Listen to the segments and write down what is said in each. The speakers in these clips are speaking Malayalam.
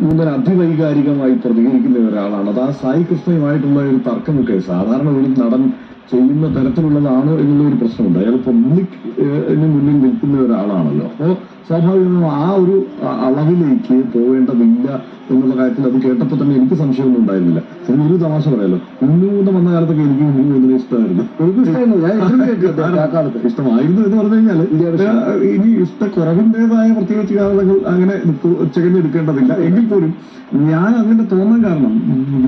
മുതൽ അതിവൈകാരികമായി പ്രതികരിക്കുന്ന ഒരാളാണ്. അത് ആ സായി കൃഷ്ണയുമായിട്ടുള്ള ഒരു തർക്കമൊക്കെ സാധാരണ ഒരു നടൻ ചെയ്യുന്ന തരത്തിലുള്ളതാണ് എന്നുള്ള ഒരു പ്രശ്നമുണ്ട്. അയാൾ പബ്ലിക്കിന് മുന്നിൽ നിൽക്കുന്ന ഒരാളാണല്ലോ. അപ്പോൾ സ്വാഭാവികമായും ആ ഒരു അളവിലേക്ക് പോവേണ്ടതില്ല എന്നുള്ള കാര്യത്തിൽ അത് കേട്ടപ്പോൾ തന്നെ എനിക്ക് സംശയമൊന്നും ഉണ്ടായിരുന്നില്ല. അതിന് ഒരു തമാശ പറയാലോ. ഉണ്ണൂന്ന് വന്ന കാലത്തൊക്കെ എനിക്ക് ഉണ്ണു ഇതിനെ ഇഷ്ടമായിരുന്നു. ഇഷ്ടമായിരുന്നു. എന്ന് പറഞ്ഞു കഴിഞ്ഞാൽ ഇനി ഇഷ്ടക്കുറവിന്റെതായ പ്രത്യേകിച്ച് കാരണങ്ങൾ അങ്ങനെ ഉച്ചകഞ്ഞ് എടുക്കേണ്ടതില്ല. എങ്കിൽ പോലും ഞാൻ അങ്ങനെ തോന്നാൻ കാരണം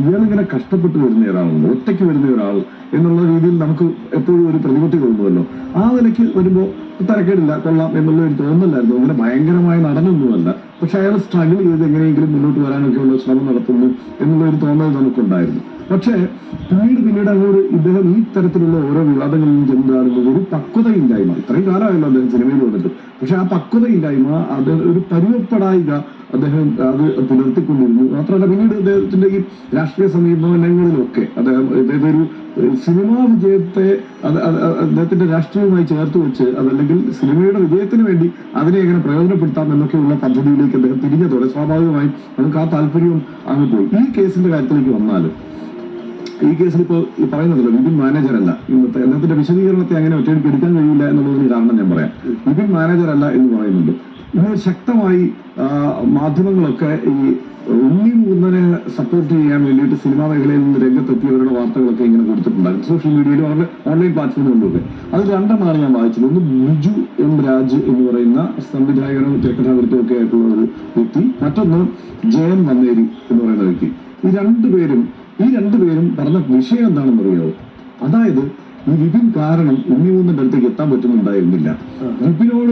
ഇയാളിങ്ങനെ കഷ്ടപ്പെട്ട് വരുന്ന ഒരാളുണ്ട്. ഒറ്റയ്ക്ക് വരുന്ന ഒരാൾ എന്നുള്ള രീതിയിൽ നമുക്ക് എപ്പോഴും ഒരു പ്രതിപത്തി തോന്നുമല്ലോ. ആ നിലയ്ക്ക് വരുമ്പോൾ തരക്കേടില്ല കൊള്ളാം എന്നുള്ള ഒരു തോന്നലായിരുന്നു. അങ്ങനെ ഭയങ്കരമായ നടനൊന്നുമല്ല. പക്ഷെ അയാൾ സ്ട്രഗിൾ ചെയ്ത് എങ്ങനെയെങ്കിലും മുന്നോട്ട് വരാനൊക്കെയുള്ള ശ്രമം നടത്തുന്നു എന്നുള്ള ഒരു തോന്നൽ നമുക്കുണ്ടായിരുന്നു. പക്ഷേ പിന്നീട് പിന്നീട് അങ്ങോട്ട് ഇദ്ദേഹം ഈ തരത്തിലുള്ള ഓരോ വിവാദങ്ങളിലും ചെന്നാടുന്നത് ഒരു പക്വതയില്ലായ്മ. ഇത്രയും കാലമായല്ലോ അദ്ദേഹം സിനിമയിൽ വന്നിട്ട്. പക്ഷെ ആ പക്വതയില്ലായ്മ അത് ഒരു പരുവപ്പെടായിക അദ്ദേഹം അത് പുലർത്തിക്കൊണ്ടിരുന്നു. മാത്രമല്ല പിന്നീട് അദ്ദേഹത്തിന്റെ ഈ രാഷ്ട്രീയ സമീപനങ്ങളിലൊക്കെ അദ്ദേഹം ഇതൊരു സിനിമാ വിജയത്തെ അദ്ദേഹത്തിന്റെ രാഷ്ട്രീയവുമായി ചേർത്ത് വെച്ച് അതല്ലെങ്കിൽ സിനിമയുടെ വിജയത്തിന് വേണ്ടി അതിനെ എങ്ങനെ പ്രയോജനപ്പെടുത്താം എന്നൊക്കെയുള്ള പദ്ധതിയിലേക്ക് അദ്ദേഹം തിരിഞ്ഞതോടെ സ്വാഭാവികമായും നമുക്ക് ആ താല്പര്യവും അങ്ങ് പോയി. ഈ കേസിന്റെ കാര്യത്തിലേക്ക് വന്നാൽ ഈ കേസിൽ ഇപ്പോൾ ഈ പറയുന്നതല്ലോ വിപിൻ മാനേജർ അല്ല ഇന്നത്തെ അദ്ദേഹത്തിന്റെ വിശദീകരണത്തെ അങ്ങനെ ഒറ്റയടിക്ക് എടുക്കാൻ കഴിയില്ല എന്നുള്ളതിന് കാരണം ഞാൻ പറയാം. വിപിൻ മാനേജർ അല്ല എന്ന് പറയുന്നുണ്ട്. ഇന്ന് ശക്തമായി മാധ്യമങ്ങളൊക്കെ ഈ ഉണ്ണി മുകുന്ദനെ സപ്പോർട്ട് ചെയ്യാൻ വേണ്ടിയിട്ട് സിനിമാ മേഖലയിൽ നിന്ന് രംഗത്തെത്തിയവരുടെ വാർത്തകളൊക്കെ ഇങ്ങനെ കൊടുത്തിട്ടുണ്ടായിരുന്നു. സോഷ്യൽ മീഡിയയിലും അവരുടെ ഓൺലൈൻ പ്ലാറ്റ്ഫോമുകളിലൊക്കെ അത് രണ്ടെണ്ണമാണ് ഞാൻ വായിച്ചത്. ഒന്ന് ബിജു എം രാജ് എന്ന് പറയുന്ന സംവിധായകനും തിരക്കഥാകൃത്തും ഒക്കെ ആയിട്ടുള്ള ഒരു വ്യക്തി. മറ്റൊന്ന് ജയൻ വന്നേരി എന്ന് പറയുന്ന വ്യക്തി. ഈ രണ്ടുപേരും ഈ രണ്ടുപേരും പറഞ്ഞ വിഷയം എന്താണെന്ന് അറിയാവോ അതായത് വിപിൻ കാരണം ഉണ്ണിമൂന്നിന്റെ അടുത്തേക്ക് എത്താൻ പറ്റുന്നുണ്ടായിരുന്നില്ല. വിപിനോട്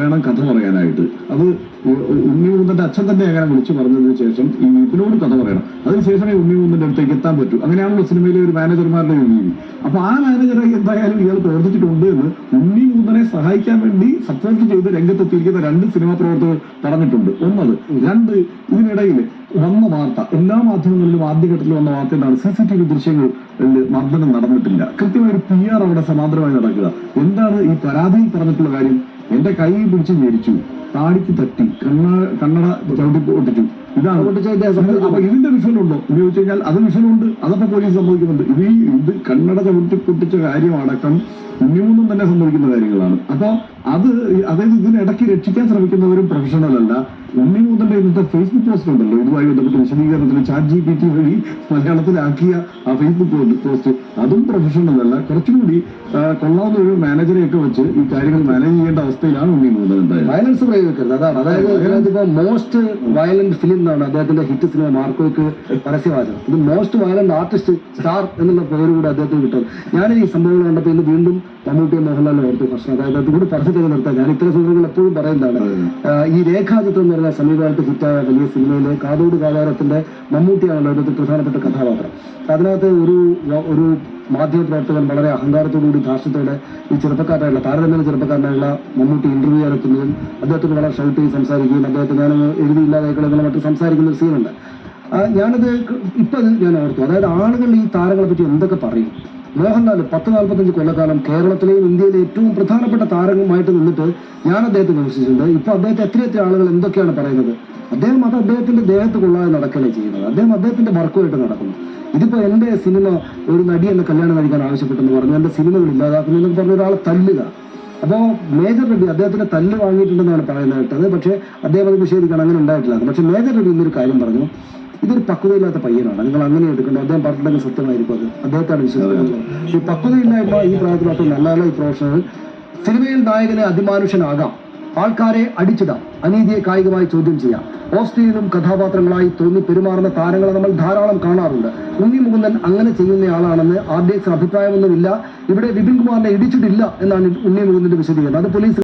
വേണം കഥ പറയാനായിട്ട്. അത് ഉണ്ണിമൂന്നിന്റെ അച്ഛൻ തന്നെ അങ്ങനെ വിളിച്ചു പറഞ്ഞതിന് ശേഷം ഈ വീട്ടിനോട് കഥ പറയണം. അതിനുശേഷമേ ഉണ്ണികുന്നന്റെ അടുത്തേക്ക് എത്താൻ പറ്റൂ. അങ്ങനെയാണല്ലോ സിനിമയിലെ ഒരു മാനേജർമാരുടെ ഒരു രീതി. അപ്പൊ ആ മാനേജറെ എന്തായാലും ഇയാൾ പ്രവർത്തിച്ചിട്ടുണ്ട് എന്ന് ഉണ്ണി മൂന്നനെ സഹായിക്കാൻ വേണ്ടി സപ്പോർട്ട് ചെയ്ത് രംഗത്തെത്തിയിരിക്കുന്ന രണ്ട് സിനിമാ പ്രവർത്തകർ പറഞ്ഞിട്ടുണ്ട്. ഒന്നത് രണ്ട് ഇതിനിടയിൽ വന്ന വാർത്ത എല്ലാ മാധ്യമങ്ങളിലും ആദ്യഘട്ടത്തിൽ വന്ന വാർത്ത എന്താണ് സി സി ടി വി ദൃശ്യങ്ങൾ മർദ്ദനം നടന്നിട്ടില്ല. കൃത്യമായ ഒരു പി ആർ അവിടെ സമാന്തരമായി നടക്കുക. എന്താണ് ഈ പരാതിയിൽ പറഞ്ഞിട്ടുള്ള കാര്യം? എന്റെ കൈ പിടിച്ച് മേടിച്ചു. താടിക്ക് തട്ടി. കണ്ണ കണ്ണട ചവിട്ടി പൊട്ടിച്ചു. ഇതാണ്. അപ്പൊ ഇതിന്റെ വിഷയം ഉണ്ടോ എന്ന് ചോദിച്ചു കഴിഞ്ഞാൽ അത് വിഷയം ഉണ്ട് അതൊക്കെ പോലീസ് സംഭവിക്കുന്നുണ്ട് ഇത് ഈ ഇത് കണ്ണട ചവിട്ടി പൊട്ടിച്ച കാര്യമടക്കം ഉണ്ണിമൂന്നും തന്നെ സംഭവിക്കുന്ന കാര്യങ്ങളാണ്. അപ്പൊ അത് അതായത് ഇതിനിടയ്ക്ക് രക്ഷിക്കാൻ ശ്രമിക്കുന്നവരും പ്രൊഫഷണൽ അല്ല. ഉണ്ണി ഉണ്ണിമൂന്നന്റെ ഇന്നത്തെ ഫേസ്ബുക്ക് പോസ്റ്റ് ഉണ്ടല്ലോ ഇതുമായി ബന്ധപ്പെട്ട് വിശദീകരണത്തിന് ചാറ്റ് ജി പി ടി വഴി മലയാളത്തിലാക്കിയ ആ ഫേസ്ബുക്ക് പോസ്റ്റ് അതും പ്രൊഫഷണൽ അല്ല. കുറച്ചുകൂടി കൊള്ളാവുന്ന ഒരു മാനേജറെയൊക്കെ വെച്ച് ഈ കാര്യങ്ങൾ മാനേജ് ചെയ്യേണ്ട അവസ്ഥയിലാണ് ഉണ്ണി എന്തായാലും. വയലൻസ് പ്രയോഗിക്കരുത് അതാണ്. അതായത് ഇപ്പൊ മോസ്റ്റ് വയലന്റ് ഫിലിം എന്നാണ് അദ്ദേഹത്തിന്റെ ഹിറ്റ് സിനിമ മാർക്കോയ്ക്ക് പരസ്യവാചകം. ഇത് മോസ്റ്റ് വയലന്റ് ആർട്ടിസ്റ്റ് സ്റ്റാർ എന്നുള്ള പേര് കൂടി അദ്ദേഹത്തിന് കിട്ടും. ഞാൻ ഈ സംഭവങ്ങൾ കണ്ടപ്പോൾ ഇന്ന് വീണ്ടും മമ്മൂട്ടിയും മോഹൻലാലിനെ ഓർത്തു. പ്രശ്നം അതായത് അത് കൂടി പറഞ്ഞിട്ട് നടത്താൻ. ഞാൻ ഇത്തരം സിനിമകൾ എപ്പോഴും പറയുന്നതാണ്. ഈ രേഖാചിത്രം എന്ന് പറഞ്ഞ സമീപകാലത്ത് ഹിറ്റായ വലിയ സിനിമയിലെ കാതോട് കാതാരത്തിന്റെ മമ്മൂട്ടിയാണല്ലോ അതിനകത്ത് പ്രധാനപ്പെട്ട കഥാപാത്രം. അതിനകത്ത് ഒരു ഒരു മാധ്യമപ്രവർത്തകൻ വളരെ അഹങ്കാരത്തോടുകൂടി ധാർഷ്ട്യത്തോടെ ഈ ചെറുപ്പക്കാരനായുള്ള താരതമ്യേന ചെറുപ്പക്കാരനായുള്ള മമ്മൂട്ടി ഇന്റർവ്യൂ നടത്തുന്നതും അദ്ദേഹത്തിന് വളരെ ഷൗട്ട് ചെയ്ത് സംസാരിക്കുകയും അദ്ദേഹത്തെ ഞാൻ എഴുതിയില്ലാതായിക്കളെ മറ്റും സംസാരിക്കുന്ന ഒരു സീനുണ്ട് ഞാനത് ഇപ്പൊ ഞാൻ ഓർത്തു അതായത് ആളുകൾ ഈ താരങ്ങളെ പറ്റി എന്തൊക്കെ പറയും? മോഹൻലാൽ പത്ത് നാൽപ്പത്തഞ്ച് കൊല്ലക്കാലം കേരളത്തിലെയും ഇന്ത്യയിലെ ഏറ്റവും പ്രധാനപ്പെട്ട താരങ്ങളുമായിട്ട് നിന്നിട്ട് ഞാൻ അദ്ദേഹത്തെ വിമർശിച്ചിട്ടുണ്ട്. ഇപ്പൊ അദ്ദേഹത്തെ എത്ര എത്ര ആളുകൾ എന്തൊക്കെയാണ് പറയുന്നത്? അദ്ദേഹം അത് അദ്ദേഹത്തിന്റെ ദേഹത്ത് കൊള്ളാതെ നടക്കലേ ചെയ്യുന്നത്. അദ്ദേഹം അദ്ദേഹത്തിന്റെ വർക്കുമായിട്ട് നടക്കുന്നു. ഇതിപ്പോ എന്റെ സിനിമ ഒരു നടി എന്നെ കല്യാണം കഴിക്കാൻ ആവശ്യപ്പെട്ടെന്ന് പറഞ്ഞു. എന്റെ സിനിമകൾ ഇല്ലാതാക്കുന്നു എന്നൊക്കെ പറഞ്ഞ ഒരാളെ തല്ലുക. അപ്പോ മേജർ രവി അദ്ദേഹത്തിന്റെ തല്ല് വാങ്ങിയിട്ടുണ്ടെന്നാണ് പറയുന്നത് കേട്ടത്. പക്ഷേ അദ്ദേഹം അത് നിഷേധിക്കണം അങ്ങനെ ഉണ്ടായിട്ടില്ല. പക്ഷെ മേജർ രവി എന്നൊരു കാര്യം പറഞ്ഞു. ഇതൊരു പക്വതയില്ലാത്ത പയ്യനാണ്. നിങ്ങൾ അങ്ങനെ എടുക്കേണ്ടത് അദ്ദേഹം പറഞ്ഞിട്ടുണ്ടെങ്കിൽ സത്യമായിരിക്കും അത്. അദ്ദേഹത്താണ് വിശ്വസിക്കുന്നത്. ഈ പക്വതയില്ലായ്മ ഈ പ്രായത്തിൽ നല്ല നല്ല ഈ പ്രൊഫഷണൽ സിനിമയിൽ നായകനെ അതിമാനുഷ്യനാകാം ആൾക്കാരെ അടിച്ചിടാം. അനീതിയെ കായികമായി ചോദ്യം ചെയ്യാം. ഓസ്ട്രേലിയയിലും കഥാപാത്രങ്ങളായി തോന്നി പെരുമാറുന്ന താരങ്ങളെ നമ്മൾ ധാരാളം കാണാറുണ്ട്. ഉണ്ണി മുകുന്ദൻ അങ്ങനെ ചെയ്യുന്നയാളാണെന്ന് ആർ ഡി എക്സിന് അഭിപ്രായമൊന്നുമില്ല. ഇവിടെ വിപിൻ കുമാറിനെ ഇടിച്ചിട്ടില്ല എന്നാണ് ഉണ്ണി മുകുന്ദന്റെ വിശദീകരണം. അത് പോലീസ്